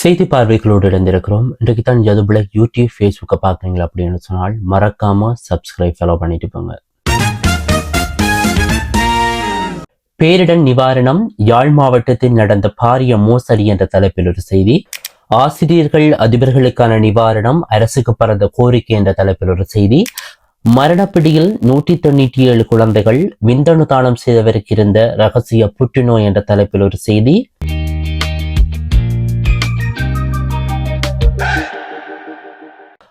செய்தி பார்வைகளோடு இணைந்திருக்கிறோம். இன்றைக்கு தான் ஜதுபுல யூடியூப் ஃபேஸ்புக்கை பார்க்குறீங்களா அப்படின்னு சொன்னால் மறக்காம சப்ஸ்கிரைப் ஃபாலோ பண்ணிட்டு போங்க. பேரிடர் நிவாரணம் யாழ் மாவட்டத்தில் நடந்த பாரிய மோசடி என்ற தலைப்பில் ஒரு செய்தி. ஆசிரியர்கள் அதிபர்களுக்கான நிவாரணம் அரசுக்கு பறந்த கோரிக்கை என்ற தலைப்பில் ஒரு செய்தி. மரணப்பிடியில் நூற்றி தொண்ணூற்றி ஏழு குழந்தைகள் விந்தணு தானம் செய்தவருக்கு இருந்த ரகசிய புற்றுநோய் என்ற தலைப்பில் ஒரு செய்தி.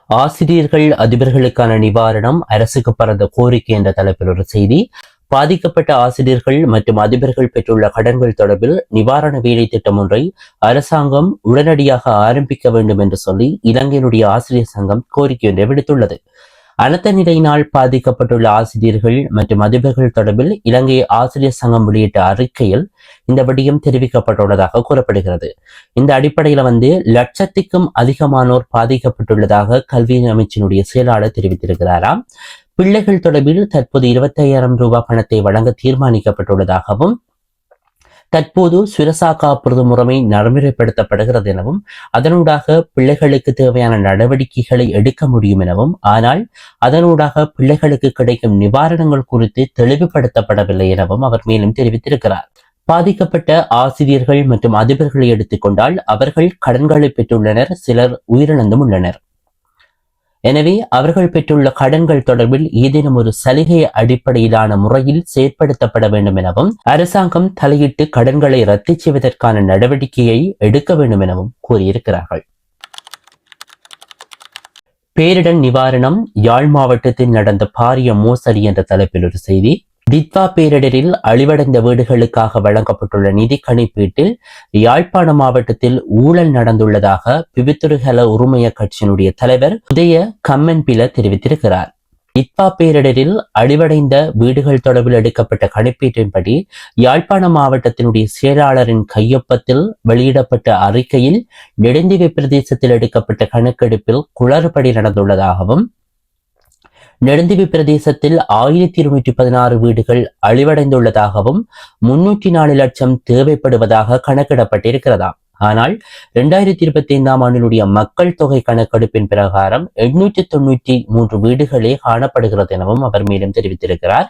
ஆசிரியர்கள் அதிபர்களுக்கான நிவாரணம் அரசுக்கு பறந்த கோரிக்கை என்ற தலைப்பில் ஒரு செய்தி. பாதிக்கப்பட்ட ஆசிரியர்கள் மற்றும் அதிபர்கள் பெற்றுள்ள கடன்கள் தொடர்பில் நிவாரண வேலை திட்டம் ஒன்றை அரசாங்கம் உடனடியாக ஆரம்பிக்க வேண்டும் என்று சொல்லி இலங்கையினுடைய ஆசிரியர் சங்கம் கோரிக்கை ஒன்றை விடுத்துள்ளது. அனர்த்த நிலையினால் பாதிக்கப்பட்டுள்ள ஆசிரியர்கள் மற்றும் அதிபர்கள் தொடர்பில் இலங்கை ஆசிரியர் சங்கம் வெளியிட்ட அறிக்கையில் இந்த விடயம் தெரிவிக்கப்பட்டுள்ளதாக கூறப்படுகிறது. இந்த அடிப்படையில வந்து லட்சத்திற்கும் அதிகமானோர் பாதிக்கப்பட்டுள்ளதாக கல்வி அமைச்சினுடைய செயலாளர் தெரிவித்திருக்கிறாராம். பிள்ளைகள் தொடர்பில் தற்போது இருபத்தையாயிரம் ரூபாய் பணத்தை வழங்க தீர்மானிக்கப்பட்டுள்ளதாகவும் தற்போது சுரசா காப்புறுதி முறைமை நடைமுறைப்படுத்தப்படுகிறது எனவும் அதனூடாக பிள்ளைகளுக்கு தேவையான நடவடிக்கைகளை எடுக்க முடியும் எனவும் ஆனால் அதனூடாக பிள்ளைகளுக்கு கிடைக்கும் நிவாரணங்கள் குறித்து தெளிவுபடுத்தப்படவில்லை எனவும் அவர் மேலும் தெரிவித்திருக்கிறார். பாதிக்கப்பட்ட ஆசிரியர்கள் மற்றும் அதிபர்களை எடுத்துக்கொண்டால் அவர்கள் கடன்களை பெற்றுள்ளனர் சிலர் உயிரிழந்தும் உள்ளனர். எனவே அவர்கள் பெற்றுள்ள கடன்கள் தொடர்பில் ஏதேனும் ஒரு சலுகை அடிப்படையிலான முறையில் செயற்படுத்தப்பட வேண்டும் எனவும் அரசாங்கம் தலையிட்டு கடன்களை ரத்து செய்வதற்கான நடவடிக்கையை எடுக்க வேண்டும் எனவும் கூறியிருக்கிறார்கள். பேரிடர் நிவாரணம் யாழ் மாவட்டத்தில் நடந்த பாரிய மோசடி என்ற தலைப்பில் ஒரு செய்தி. தித்வா பேரிடரில் அழிவடைந்த வீடுகளுக்காக வழங்கப்பட்டுள்ள நிதி கணிப்பீட்டில் யாழ்ப்பாண மாவட்டத்தில் ஊழல் நடந்துள்ளதாக பிபித்துருகல உரிமைய கட்சியினுடைய தலைவர் உதய கம்மன்பில தெரிவித்திருக்கிறார். இத்வா பேரிடரில் அழிவடைந்த வீடுகள் தொடர்பில் எடுக்கப்பட்ட கணிப்பீட்டின்படி யாழ்ப்பாண மாவட்டத்தினுடைய செயலாளரின் கையொப்பத்தில் வெளியிடப்பட்ட அறிக்கையில் நெடுந்திவை பிரதேசத்தில் எடுக்கப்பட்ட கணக்கெடுப்பில் குளறுபடி நடந்துள்ளதாகவும் நெடுந்தீவு பிரதேசத்தில் ஆயிரத்தி இருநூற்றி பதினாறு வீடுகள் அழிவடைந்துள்ளதாகவும் முன்னூற்றி நாலு லட்சம் தேவைப்படுவதாக கணக்கிடப்பட்டிருக்கிறதாம். ஆனால் இரண்டாயிரத்தி இருபத்தி ஐந்தாம் ஆண்டினுடைய மக்கள் தொகை கணக்கெடுப்பின் பிரகாரம் எண்ணூற்றி தொண்ணூற்றி மூன்று வீடுகளே காணப்படுகிறது எனவும் அவர் மேலும் தெரிவித்திருக்கிறார்.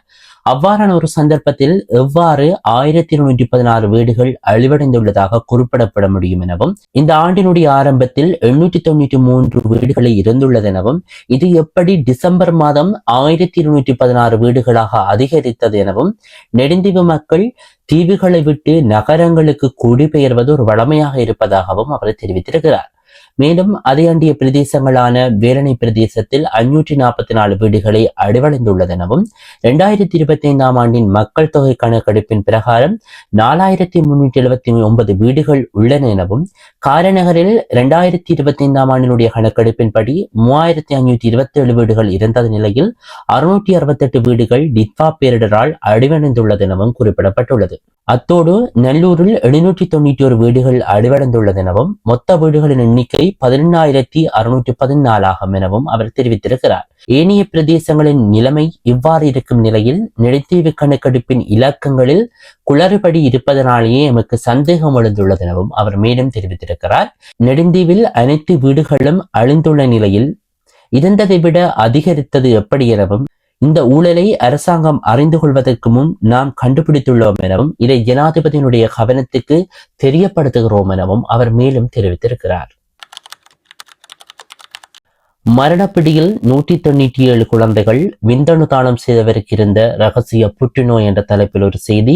அவ்வாறான ஒரு சந்தர்ப்பத்தில் எவ்வாறு ஆயிரத்தி இருநூற்றி பதினாறு வீடுகள் அழிவடைந்துள்ளதாக குறிப்பிடப்பட முடியும் எனவும் இந்த ஆண்டினுடைய ஆரம்பத்தில் எண்ணூற்றி தொண்ணூற்றி மூன்று வீடுகளை இருந்துள்ளது எனவும் இது எப்படி டிசம்பர் மாதம் ஆயிரத்தி இருநூற்றி பதினாறு வீடுகளாக அதிகரித்தது எனவும் நெடுந்தீவு மக்கள் தீவுகளை விட்டு நகரங்களுக்கு குடிபெயர்வது ஒரு வளமையாக இருப்பதாகவும் அவர் தெரிவித்திருக்கிறார். மேலும் அதையண்டிய பிரதேசங்களான வேலனை பிரதேசத்தில் ஐநூற்றி நாற்பத்தி நாலு வீடுகளை அடிவடைந்துள்ளதெனவும் இரண்டாயிரத்தி இருபத்தி ஐந்தாம் ஆண்டின் மக்கள் தொகை கணக்கெடுப்பின் பிரகாரம் நாலாயிரத்தி முன்னூற்றி எழுபத்தி ஒன்பது வீடுகள் உள்ளன எனவும் காரநகரில் இரண்டாயிரத்தி இருபத்தி ஐந்தாம் ஆண்டினுடைய கணக்கெடுப்பின்படி மூவாயிரத்தி ஐநூற்றி இருபத்தி ஏழு வீடுகள் இருந்த நிலையில் அறுநூற்றி அறுபத்தெட்டு வீடுகள் டிட்வா பேரிடரால் அடிவடைந்துள்ளதெனவும் குறிப்பிடப்பட்டுள்ளது. அத்தோடு நல்லூரில் எழுநூற்றி தொண்ணூற்றி ஒரு வீடுகள் அடிவடைந்துள்ளதெனவும் மொத்த வீடுகளின் எண்ணிக்கை பதினெண்ணாயிரத்தி அறுநூற்றி பதினாலாகும் எனவும் அவர் தெரிவித்திருக்கிறார். ஏனைய பிரதேசங்களின் நிலைமை இவ்வாறு இருக்கும் நிலையில் நிலத்தீவு கணக்கெடுப்பின் இலக்கங்களில் குளறுபடி இருப்பதனாலேயே எமக்கு சந்தேகம் எழுந்துள்ளதெனவும் அவர் மேலும் தெரிவித்திருக்கிறார். நெடுந்தீவில் அனைத்து வீடுகளும் அழிந்துள்ள நிலையில் இருந்ததை விட அதிகரித்தது எப்படி எனவும் இந்த ஊழலை அரசாங்கம் அறிந்து கொள்வதற்கு முன் நாம் கண்டுபிடித்துள்ளோம் எனவும் இதை ஜனாதிபதியினுடைய கவனத்துக்கு தெரியப்படுத்துகிறோம் எனவும் அவர் மேலும் தெரிவித்திருக்கிறார். மரணப்பிடியில் நூற்றி தொண்ணூற்றி ஏழு குழந்தைகள் விந்தணு தானம் செய்தவருக்கு இருந்த ரகசிய புற்றுநோய் என்ற தலைப்பில் ஒரு செய்தி.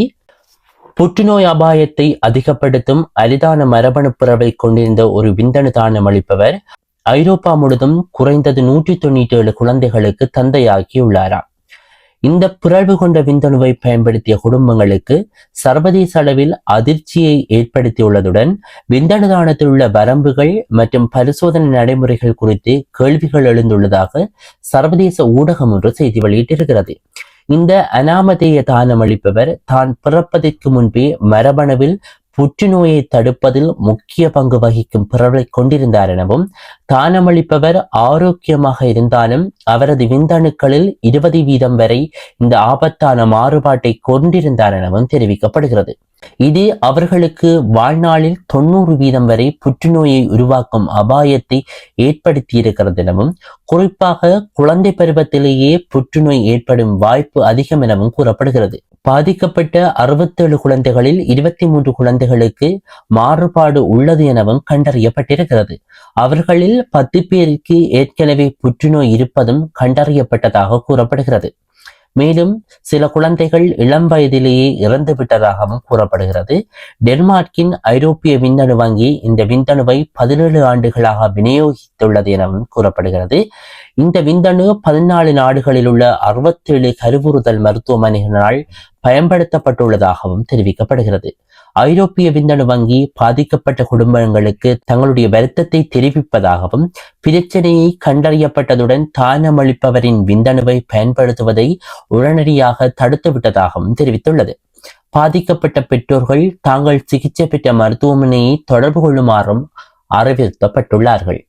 புற்றுநோய் அபாயத்தை அதிகப்படுத்தும் அரிதான மரபணு பிறவை கொண்டிருந்த ஒரு விந்தணு தானம் அளிப்பவர் ஐரோப்பா முழுதும் குறைந்தது நூற்றி தொண்ணூற்றி ஏழு குழந்தைகளுக்கு தந்தையாகியுள்ளாராம். இந்த பிறழ்வு கொண்ட விந்தணுவை பயன்படுத்திய குடும்பங்களுக்கு சர்வதேச அளவில் அதிர்ச்சியை ஏற்படுத்தியுள்ளதுடன் விந்தணு தானத்தில் உள்ள வரம்புகள் மற்றும் பரிசோதனை நடைமுறைகள் குறித்து கேள்விகள் எழுந்துள்ளதாக சர்வதேச ஊடகம் ஒன்று செய்தி வெளியிட்டிருக்கிறது. இந்த அனாமதேய தானம் அளிப்பவர் தான் பிறப்பதற்கு முன்பே மரபணுவில் புற்றுநோயை தடுப்பதில் முக்கிய பங்கு வகிக்கும் பிறவை கொண்டிருந்தார் எனவும் தானமளிப்பவர் ஆரோக்கியமாக இருந்தாலும் அவரது விந்தணுக்களில் இருபது வீதம் வரை இந்த ஆபத்தான மாறுபாட்டை கொண்டிருந்தார் எனவும் தெரிவிக்கப்படுகிறது. இது அவர்களுக்கு வாழ்நாளில் தொண்ணூறு வீதம் வரை புற்றுநோயை உருவாக்கும் அபாயத்தை ஏற்படுத்தியிருக்கிறது எனவும் குறிப்பாக குழந்தை பருவத்திலேயே புற்றுநோய் ஏற்படும் வாய்ப்பு அதிகம் எனவும் கூறப்படுகிறது. பாதிக்கப்பட்ட அறுபத்தேழு குழந்தைகளில் இருபத்தி மூன்று குழந்தைகளுக்கு மாறுபாடு உள்ளது எனவும் கண்டறியப்பட்டிருக்கிறது. அவர்களில் பத்து பேருக்கு ஏற்கனவே புற்றுநோய் இருப்பதும் கண்டறியப்பட்டதாக கூறப்படுகிறது. மேலும் சில குழந்தைகள் இளம் வயதிலேயே இறந்து விட்டதாகவும் கூறப்படுகிறது. டென்மார்க்கின் ஐரோப்பிய விந்தணு வங்கி இந்த விந்தணுவை பதினேழு ஆண்டுகளாக விநியோகித்துள்ளது எனவும் கூறப்படுகிறது. இந்த விந்தணு பதினாலு நாடுகளில் உள்ள அறுபத்தேழு கருவுறுதல் மருத்துவமனைகளால் பயன்படுத்தப்பட்டுள்ளதாகவும் தெரிவிக்கப்படுகிறது. ஐரோப்பிய விந்தணு வங்கி பாதிக்கப்பட்ட குடும்பங்களுக்கு தங்களுடைய வருத்தத்தை தெரிவிப்பதாகவும் பிரச்சனையை கண்டறியப்பட்டதுடன் தானமளிப்பவரின் விந்தணுவை பயன்படுத்துவதை உடனடியாக தடுத்துவிட்டதாகவும் தெரிவித்துள்ளது. பாதிக்கப்பட்ட பெற்றோர்கள் தாங்கள் சிகிச்சை பெற்ற மருத்துவமனையை தொடர்பு கொள்ளுமாறும் அறிவுறுத்தப்பட்டுள்ளார்கள்.